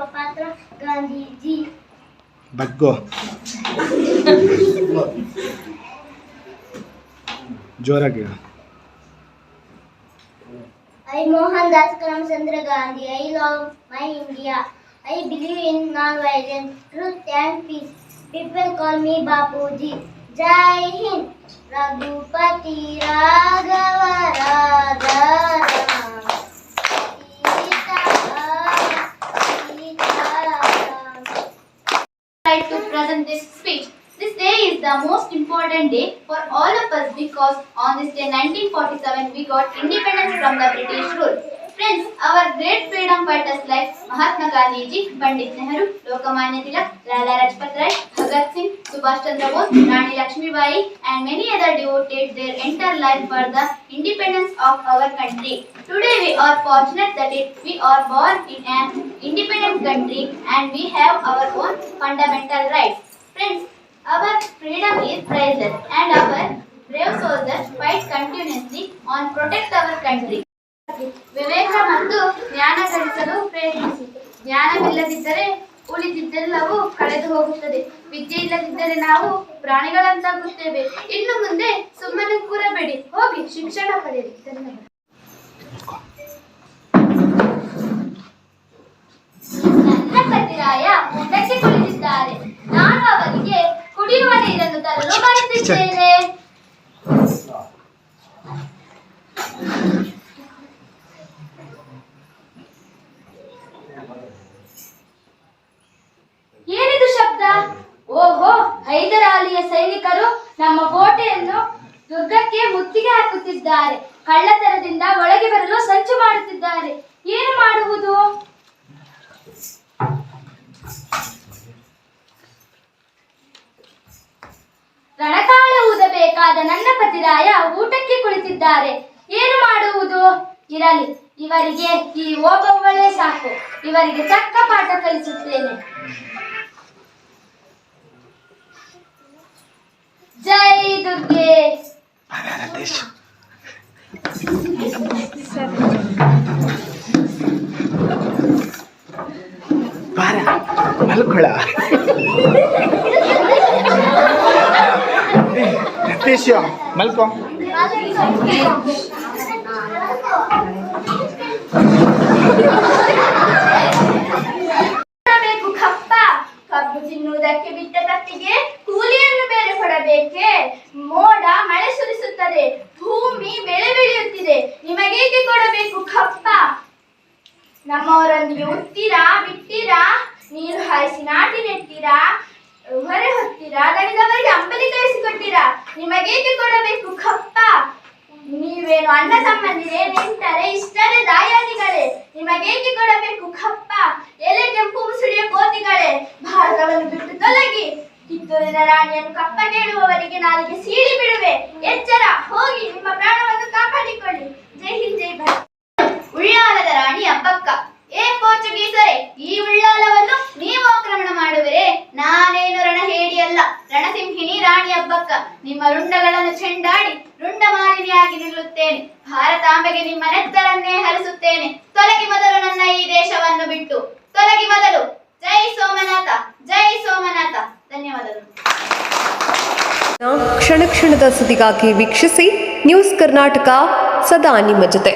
Cleopatra Gandhi ji ಬಗ್ಗೋ ಜೋರಾಗಿ ಹೇಳು. I Mohandas Karamchandra Gandhi. I love my India. I believe in non-violence, truth and peace. People call me Bapuji. Jai Hind. Raghupati Raghava Radha to present this speech. This day is the most important day for all of us because on this day 1947 we got independence from the British rule. Friends, our great freedom fighters like Mahatma Gandhi, Pandit Nehru, Lokmanya Tilak, Lala Rajpat Subhash Chandra Bose, Rani Lakshmi Bai and many other devoted their entire life for the independence of our country. Today we are fortunate that it, we are born in an independent country and we have our own fundamental rights. Friends, our freedom is priceless and our brave soldiers fight continuously on protect our country. ವಿವೇಕ ಮತ್ತು ಜ್ಞಾನ ಗಳಿಸಲು ಪ್ರಯತ್ನಿಸಿ ಜ್ಞಾನವಿಲ್ಲದಿದ್ದರೆ ಉಳಿದಿದ್ದೆಲ್ಲವೂ ಕಳೆದು ಹೋಗುತ್ತದೆ. ವಿದ್ಯೆ ಇಲ್ಲದಿದ್ದರೆ ನಾವು ಪ್ರಾಣಿಗಳಂತಾಗುತ್ತೇವೆ. ಇನ್ನು ಮುಂದೆ ಸುಮ್ಮನೆ ಕೂರಬೇಡಿ. ಹೋಗಿ ಶಿಕ್ಷಣ ಪಡೆಯಿರಿ. ಧನ್ಯವಾದ. ಊಟಕ್ಕೆ ಕುಳಿತಿದ್ದಾರೆ. ನಾನು ಅವರಿಗೆ ಕುಡಿಯುವ ನೀರನ್ನು ತರಲು ಬರುತ್ತಿದ್ದೇನೆ. ಹೈದರಾಲಿಯ ಸೈನಿಕರು ನಮ್ಮ ಕೋಟೆಯನ್ನು ದುರ್ಗಕ್ಕೆ ಮುತ್ತಿಗೆ ಹಾಕುತ್ತಿದ್ದಾರೆ. ಕಳ್ಳತನದಿಂದ ಒಳಗೆ ಬರಲು ಸಂಚು ಮಾಡುತ್ತಿದ್ದಾರೆ. ಏನು ಮಾಡುವುದು? ರಣಕಾಳ ಊದಬೇಕಾದ ನನ್ನ ಪತಿರಾಯ ಊಟಕ್ಕೆ ಕುಳಿತಿದ್ದಾರೆ. ಏನು ಮಾಡುವುದು? ಇರಲಿ, ಇವರಿಗೆ ಈ ಓಬವ್ವಳೇ ಸಾಕು. ಇವರಿಗೆ ಚಕ್ಕ ಪಾಠ ಕಲಿಸುತ್ತೇನೆ. ಜೈ ದುರ್ಗೆ ರತೀಶ್ ಬಾರ ಮಲ್ಕೊಳ ರತೀಶ್ ಮಲ್ಕೋ ಉತ್ತೀರಾ ಬಿಟ್ಟಿರಾ? ನೀರು ಹಾಯಿಸಿ ನಾಟಿ ನೆಟ್ಟಿರಾ? ಹೊರೆ ಹೊತ್ತೀರಾ? ದಣಿದವರಿಗೆ ಅಂಬಲಿ ಕಳಿಸಿಕೊಟ್ಟಿರಾ? ನಿಮಗೇಕೆ ಕೊಡಬೇಕು ಕಪ್ಪ? ನೀವೇನು ಅಣ್ಣ ತಮ್ಮಂದಿರೇ ನಿಂತರೆ ಇಷ್ಟರೇ ದಾಯಾದಿಗಳೇ. ನಿಮಗೇಕೆ ಕೊಡಬೇಕು ಕಪ್ಪ? ಎಲೆ, ಕೆಂಪು ಮುಸುಳಿಯ ಕೋತಿಗಳೇ. ಭಾರತವನ್ನು ಬಿಟ್ಟು ತೊಲಗಿ. ಕಿತ್ತೂರಿನ ರಾಣಿಯನ್ನು ಕಪ್ಪ ಕೇಳುವವರಿಗೆ ನಾಲಿಗೆ ಸೀಳಿ ಬಿಡುವೆ. ಎಚ್ಚರ, ಹೋಗಿ ನಿಮ್ಮ ಪ್ರಾಣವನ್ನು ಕಾಪಾಡಿಕೊಳ್ಳಿ. ಜೈ ಹಿಂದ್, ಜೈ ಭಾರತ. ಉಳಿಯಾಲದ ರಾಣಿ ಅಬ್ಬಕ್ಕ. ಏ ಪೋರ್ಚುಗೀಸರೇ, ಈ ಉಳ್ಳಾಲವನ್ನು ನೀವು ಆಕ್ರಮಣ ಮಾಡುವರೆ. ನಾನೇನು ರಣಹೇಡಿಯಲ್ಲ, ರಣಸಿಂಹಿಣಿ ರಾಣಿ ಅಬ್ಬಕ್ಕ ನಿಮ್ಮ ರುಂಡಗಳನ್ನು ಚೆಂಡಾಡಿ ರುಂಡ ಮಾಲಿನಿಯಾಗಿ ನಿಲ್ಲುತ್ತೇನೆ. ಭಾರತಾಂಬೆಗೆ ನಿಮ್ಮ ನೆತ್ತರನ್ನೇ ಹರಿಸುತ್ತೇನೆ. ತೊಲಗಿ ಮೊದಲು ನನ್ನ ಈ ದೇಶವನ್ನು ಬಿಟ್ಟು. ತೊಲಗಿ ಮೊದಲು. ಜೈ ಸೋಮನಾಥ ಜೈ ಸೋಮನಾಥ. ಧನ್ಯವಾದಗಳು. ಕ್ಷಣ ಕ್ಷಣದ ಸುದ್ದಿಗಾಗಿ ವೀಕ್ಷಿಸಿ ನ್ಯೂಸ್ ಕರ್ನಾಟಕ ಸದಾ ನಿಮ್ಮ ಜೊತೆ.